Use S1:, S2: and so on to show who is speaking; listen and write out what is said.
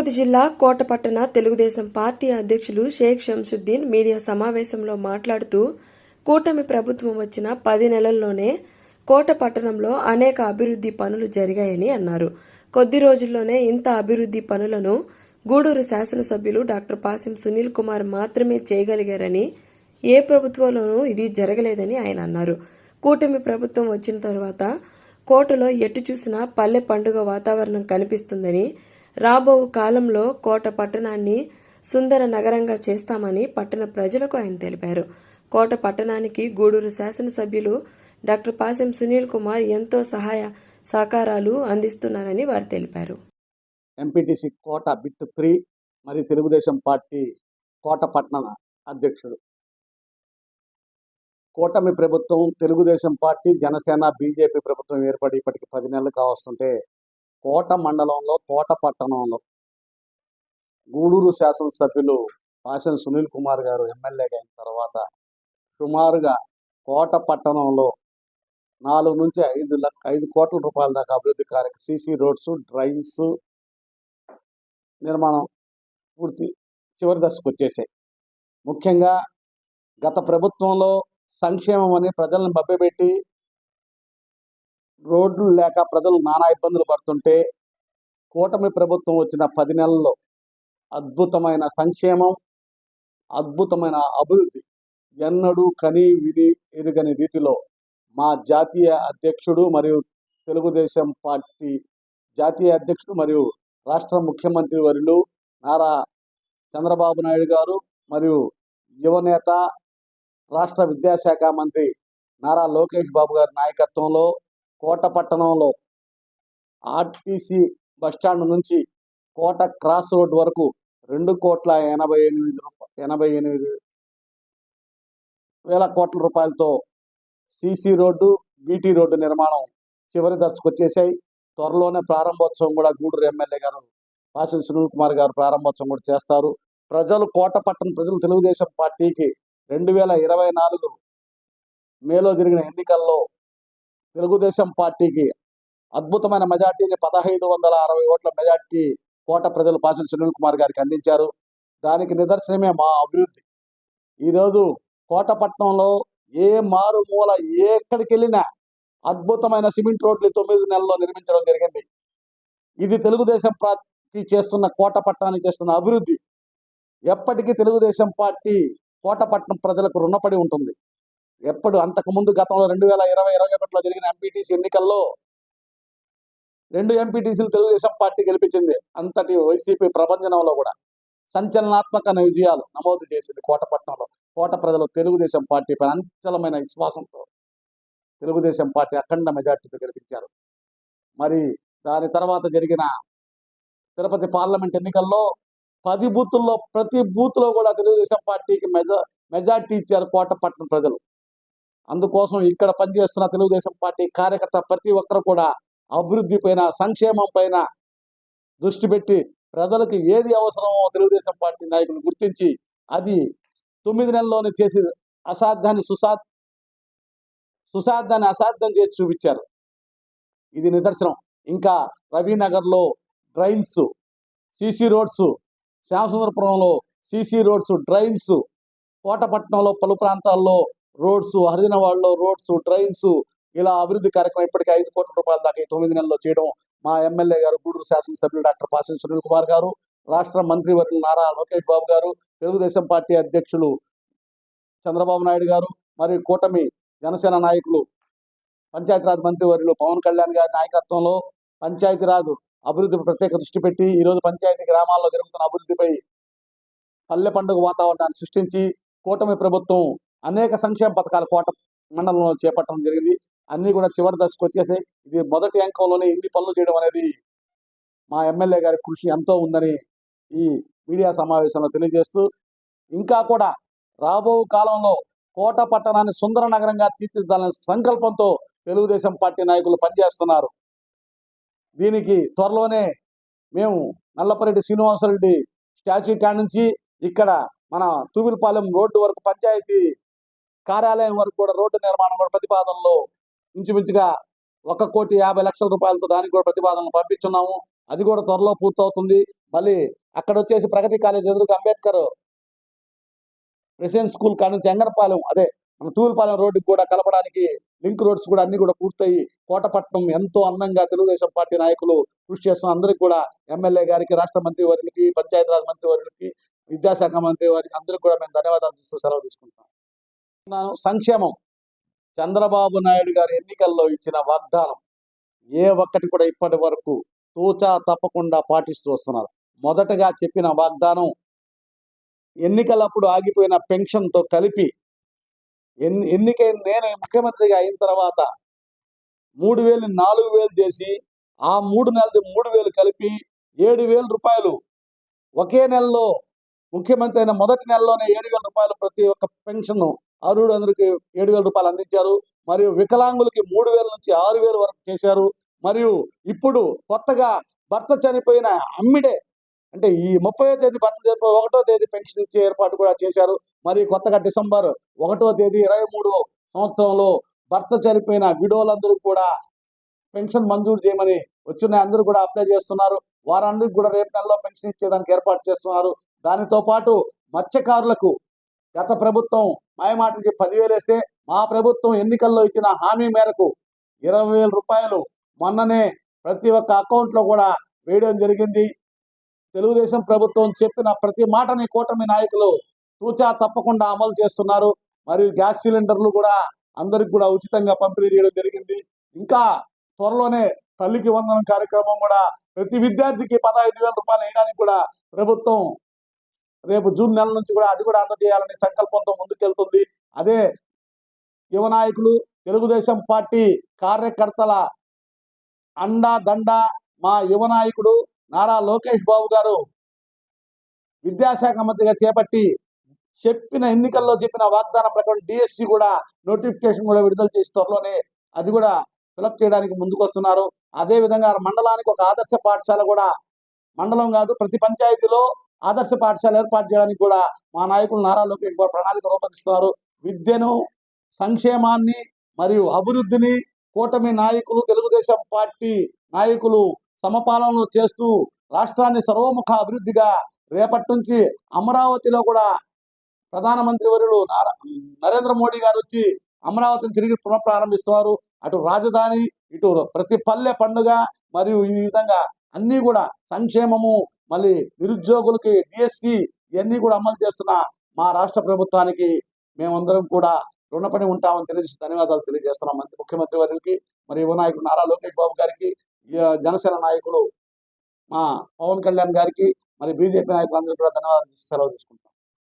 S1: తిరుపతి జిల్లా కోటపట్టణ తెలుగుదేశం పార్టీ అధ్యక్షులు షేక్ షంసుద్దీన్ మీడియా సమావేశంలో మాట్లాడుతూ కూటమి ప్రభుత్వం వచ్చిన పది నెలల్లోనే కోట పట్టణంలో అనేక అభివృద్ధి పనులు జరిగాయని అన్నారు. కొద్ది రోజుల్లోనే ఇంత అభివృద్ధి పనులను గూడూరు శాసనసభ్యులు డాక్టర్ పాసిం సునీల్ కుమార్ మాత్రమే చేయగలిగారని ఏ ప్రభుత్వంలోనూ ఇది జరగలేదని ఆయన అన్నారు. కూటమి ప్రభుత్వం వచ్చిన తర్వాత కోటలో ఎటు చూసినా పల్లె పండుగ వాతావరణం కనిపిస్తుందని రాబో కాలంలో కోట పట్టణాన్ని సుందర నగరంగా చేస్తామని పట్టణ ప్రజలకు ఆయన తెలిపారు. కోట పట్టణానికి గూడూరు శాసనసభ్యులు డాక్టర్ పాసెం సునీల్ కుమార్ ఎంతో సహాయ సహకారాలు అందిస్తున్నారని వారు తెలిపారు.
S2: ఎంపీటీసీ కోట బిట్ త్రీ మరియు తెలుగుదేశం పార్టీ కోట పట్టణ అధ్యక్షుడు. కూటమి ప్రభుత్వం తెలుగుదేశం పార్టీ జనసేన బీజేపీ ప్రభుత్వం ఏర్పడి ఇప్పటికి పది నెలలు కావస్తుంటే కోట మండలంలో కోట పట్టణంలో. గూడూరు శాసనసభ్యులు పాషన్ సునీల్ కుమార్ గారు ఎమ్మెల్యేగా అయిన తర్వాత సుమారుగా కోట పట్టణంలో నాలుగు నుంచి ఐదు లక్ష ఐదు కోట్ల రూపాయల దాకా అభివృద్ధి కార్యక్రమం సీసీ రోడ్స్ డ్రైన్స్ నిర్మాణం పూర్తి చివరి దశకు వచ్చేసాయి. ముఖ్యంగా గత ప్రభుత్వంలో సంక్షేమం అని ప్రజలను మభ్యపెట్టి రోడ్లు లేక ప్రజలు నానా ఇబ్బందులు పడుతుంటే కూటమి ప్రభుత్వం వచ్చిన పది నెలల్లో అద్భుతమైన సంక్షేమం అద్భుతమైన అభివృద్ధి ఎన్నడూ కని విని ఎరుగని రీతిలో మా జాతీయ అధ్యక్షుడు మరియు తెలుగుదేశం పార్టీ జాతీయ అధ్యక్షుడు మరియు రాష్ట్ర ముఖ్యమంత్రి వర్యులు నారా చంద్రబాబు నాయుడు గారు మరియు యువనేత రాష్ట్ర విద్యాశాఖ మంత్రి నారా లోకేష్ బాబు గారి నాయకత్వంలో కోట పట్టణంలో ఆర్టీసీ బస్టాండ్ నుంచి కోట క్రాస్ రోడ్ వరకు రెండు కోట్ల ఎనభై ఎనిమిది ఎనభై ఎనిమిది వేల కోట్ల రూపాయలతో సీసీ రోడ్డు బీటీ రోడ్డు నిర్మాణం చివరి దశకు వచ్చేసాయి త్వరలోనే ప్రారంభోత్సవం కూడా గూడూరు ఎమ్మెల్యే గారు వాసిల్ సునీల్ కుమార్ గారు ప్రారంభోత్సవం కూడా చేస్తారు. ప్రజలు కోటపట్టణ ప్రజలు తెలుగుదేశం పార్టీకి రెండు వేల ఇరవై నాలుగు మేలో జరిగిన ఎన్నికల్లో తెలుగుదేశం పార్టీకి అద్భుతమైన మెజార్టీని పదహైదు వందల అరవై ఓట్ల మెజార్టీ కోట ప్రజలు పాసిన సునీల్ కుమార్ గారికి అందించారు. దానికి నిదర్శనమే మా అభివృద్ధి. ఈరోజు కోటపట్నంలో ఏ మారుమూల ఎక్కడికి వెళ్ళినా అద్భుతమైన సిమెంట్ రోడ్లు తొమ్మిది నెలల్లో నిర్మించడం జరిగింది. ఇది తెలుగుదేశం పార్టీ చేస్తున్న కోటపట్టణానికి చేస్తున్న అభివృద్ధి. ఎప్పటికీ తెలుగుదేశం పార్టీ కోటపట్నం ప్రజలకు రుణపడి ఉంటుంది. ఎప్పుడు అంతకుముందు గతంలో రెండు వేల ఇరవై ఇరవై ఒకటిలో జరిగిన ఎంపీటీసీ ఎన్నికల్లో రెండు ఎంపీటీసీలు తెలుగుదేశం పార్టీ గెలిపించింది. అంతటి వైసీపీ ప్రభంజనంలో కూడా సంచలనాత్మక విజయాలు నమోదు చేసింది కోటపట్నంలో. కోట ప్రజలు తెలుగుదేశం పార్టీపై అంచలమైన విశ్వాసంతో తెలుగుదేశం పార్టీ అఖండ మెజార్టీతో గెలిపించారు. మరి దాని తర్వాత జరిగిన తిరుపతి పార్లమెంట్ ఎన్నికల్లో పది బూతుల్లో ప్రతి బూత్లో కూడా తెలుగుదేశం పార్టీకి మెజా మెజార్టీ ఇచ్చారు కోటపట్నం ప్రజలు. అందుకోసం ఇక్కడ పనిచేస్తున్న తెలుగుదేశం పార్టీ కార్యకర్త ప్రతి ఒక్కరు కూడా అభివృద్ధి పైన సంక్షేమం పైన దృష్టి పెట్టి ప్రజలకు ఏది అవసరమో తెలుగుదేశం పార్టీ నాయకులు గుర్తించి అది తొమ్మిది నెలల్లోనే చేసి అసాధ్యాన్ని సుసా సుసాధ్యాన్ని అసాధ్యం చేసి చూపించారు. ఇది నిదర్శనం. ఇంకా రవీనగర్లో డ్రైన్స్ సీసీ రోడ్స్ శ్యామసుందరపురంలో సీసీ రోడ్స్ డ్రైన్స్ కోటపట్నంలో పలు ప్రాంతాల్లో రోడ్స్ హరిజనవాడలో రోడ్స్ ట్రైన్స్ ఇలా అభివృద్ధి కార్యక్రమం ఇప్పటికే ఐదు కోట్ల రూపాయల దాకా ఈ తొమ్మిది నెలల్లో చేయడం మా ఎమ్మెల్యే గారు గూడూరు శాసనసభ్యులు డాక్టర్ పాసిన సునీల్ కుమార్ గారు రాష్ట్ర మంత్రివర్యులు నారా లోకేష్ బాబు గారు తెలుగుదేశం పార్టీ అధ్యక్షులు చంద్రబాబు నాయుడు గారు మరియు కూటమి జనసేన నాయకులు పంచాయతీరాజ్ మంత్రివర్యులు పవన్ కళ్యాణ్ గారి నాయకత్వంలో పంచాయతీరాజ్ అభివృద్ధిపై ప్రత్యేక దృష్టి పెట్టి ఈరోజు పంచాయతీ గ్రామాల్లో జరుగుతున్న అభివృద్ధిపై పల్లె పండుగ వాతావరణాన్ని సృష్టించి కూటమి ప్రభుత్వం అనేక సంక్షేమ పథకాలు కోట మండలంలో చేపట్టడం జరిగింది. అన్నీ కూడా చివరి దశకు వచ్చేసే ఇది మొదటి అంకంలోనే ఇన్ని పనులు చేయడం అనేది మా ఎమ్మెల్యే గారి కృషి ఎంతో ఉందని ఈ మీడియా సమావేశంలో తెలియజేస్తూ ఇంకా కూడా రాబో కాలంలో కోట పట్టణాన్ని సుందర నగరంగా తీర్చిదిద్దాలనే సంకల్పంతో తెలుగుదేశం పార్టీ నాయకులు పనిచేస్తున్నారు. దీనికి త్వరలోనే మేము నల్లపరెడ్డి శ్రీనివాసరెడ్డి స్టాచ్యూ కాడ నుంచి ఇక్కడ మన తూవిలపాలెం రోడ్డు వరకు పంచాయతీ కార్యాలయం వరకు కూడా రోడ్డు నిర్మాణం కూడా ప్రతిపాదనలో ఇంచుమించుగా ఒక కోటి యాభై లక్షల రూపాయలతో దానికి కూడా ప్రతిపాదనలు పంపించున్నాము. అది కూడా త్వరలో పూర్తవుతుంది. మళ్ళీ అక్కడ వచ్చేసి ప్రగతి కాలేజ్ ఎదురుగా అంబేద్కర్ రెసిడెన్స్ స్కూల్ కాడ నుంచి ఎంగరపాలెం అదే మన తూరుపాలెం రోడ్డుకి కూడా కలపడానికి లింక్ రోడ్స్ కూడా అన్ని కూడా పూర్తయి. కోటపట్నం ఎంతో అందంగా తెలుగుదేశం పార్టీ నాయకులు కృషి చేస్తున్న అందరికీ కూడా ఎమ్మెల్యే గారికి రాష్ట్ర మంత్రి వారికి పంచాయతీరాజ్ మంత్రి వారికి విద్యాశాఖ మంత్రి వారికి అందరికీ కూడా మేము ధన్యవాదాలు చూస్తూ సెలవు తీసుకుంటాం ఉన్నాను. సంక్షేమం చంద్రబాబు నాయుడు గారు ఎన్నికల్లో ఇచ్చిన వాగ్దానం ఏ ఒక్కటి కూడా ఇప్పటి వరకు తూచా తప్పకుండా పాటిస్తూ వస్తున్నారు మొదటగా చెప్పిన వాగ్దానం ఎన్నికలప్పుడు ఆగిపోయిన పెన్షన్తో కలిపి ఎన్ని ఎన్నికైన నేను ముఖ్యమంత్రిగా అయిన తర్వాత మూడు వేలు నాలుగు వేలు చేసి ఆ మూడు నెలది మూడు వేలు కలిపి ఏడు వేల రూపాయలు ఒకే నెలలో ముఖ్యమంత్రి అయిన మొదటి నెలలోనే ఏడు వేల రూపాయలు ప్రతి ఒక్క పెన్షన్ అర్హుడు అందరికి ఏడు వేల రూపాయలు అందించారు. మరియు వికలాంగులకి మూడు వేల నుంచి ఆరు వేల వరకు చేశారు. మరియు ఇప్పుడు కొత్తగా భర్త చనిపోయిన అమ్మిడే అంటే ఈ ముప్పై తేదీ భర్త చనిపోయి ఒకటో తేదీ పెన్షన్ ఇచ్చే ఏర్పాటు కూడా చేశారు. మరి కొత్తగా డిసెంబర్ ఒకటో తేదీ ఇరవై మూడో సంవత్సరంలో భర్త చనిపోయిన విడోలందరూ కూడా పెన్షన్ మంజూరు చేయమని వచ్చిన అందరూ కూడా అప్లై చేస్తున్నారు. వారందరికీ కూడా రేపు నెలలో పెన్షన్ ఇచ్చేదానికి ఏర్పాటు చేస్తున్నారు. దానితో పాటు మత్స్యకారులకు గత ప్రభుత్వం మాయమాటలకి పదివేలు వేస్తే మా ప్రభుత్వం ఎన్నికల్లో ఇచ్చిన హామీ మేరకు ఇరవై వేల రూపాయలు మొన్ననే ప్రతి ఒక్క అకౌంట్లో కూడా వేయడం జరిగింది. తెలుగుదేశం ప్రభుత్వం చెప్పిన ప్రతి మాటని కూటమి నాయకులు తూచా తప్పకుండా అమలు చేస్తున్నారు. మరియు గ్యాస్ సిలిండర్లు కూడా అందరికి కూడా ఉచితంగా పంపిణీ చేయడం జరిగింది. ఇంకా త్వరలోనే తల్లికి వందనం కార్యక్రమం కూడా ప్రతి విద్యార్థికి పదహైదు వేల రూపాయలు వేయడానికి కూడా ప్రభుత్వం రేపు జూన్ నెల నుంచి కూడా అది కూడా అందజేయాలనే సంకల్పంతో ముందుకెళ్తుంది. అదే యువ నాయకులు తెలుగుదేశం పార్టీ కార్యకర్తల అండా దండ మా యువ నాయకుడు నారా లోకేష్ బాబు గారు విద్యాశాఖ మంత్రిగా చేపట్టి చెప్పిన ఎన్నికల్లో చెప్పిన వాగ్దానం ప్రకారం డిఎస్సి కూడా నోటిఫికేషన్ కూడా విడుదల చేసి త్వరలోనే అది కూడా ఫిలప్ చేయడానికి ముందుకు వస్తున్నారు అదే విధంగా మండలానికి ఒక ఆదర్శ పాఠశాల కూడా మండలం కాదు ప్రతి పంచాయతీలో ఆదర్శ పాఠశాల ఏర్పాటు చేయడానికి కూడా మా నాయకులు నారా లోకేష్ బాబు ప్రణాళిక రూపొందిస్తున్నారు. విద్యను సంక్షేమాన్ని మరియు అభివృద్ధిని కూటమి నాయకులు తెలుగుదేశం పార్టీ నాయకులు సమపాలనలో చేస్తూ రాష్ట్రాన్ని సర్వముఖ అభివృద్ధిగా రేపటి నుంచి అమరావతిలో కూడా ప్రధానమంత్రి వర్యులు నారా నరేంద్ర మోడీ గారు వచ్చి అమరావతిని తిరిగి పునఃప్రారంభిస్తున్నారు. అటు రాజధాని ఇటు ప్రతి పల్లె పండుగ మరియు ఈ విధంగా అన్నీ కూడా సంక్షేమము మళ్ళీ నిరుద్యోగులకి డిఎస్సి ఇవన్నీ కూడా అమలు చేస్తున్న మా రాష్ట్ర ప్రభుత్వానికి మేమందరం కూడా రుణపడి ఉంటామని తెలియజేసి ధన్యవాదాలు తెలియజేస్తున్నాం. మంత్రి ముఖ్యమంత్రి వారికి మరి యువ నాయకుడు నారా లోకేష్ బాబు గారికి జనసేన నాయకులు మా పవన్ కళ్యాణ్ గారికి మరి బీజేపీ నాయకులందరికీ కూడా ధన్యవాదాలు సెలవు తీసుకుంటాం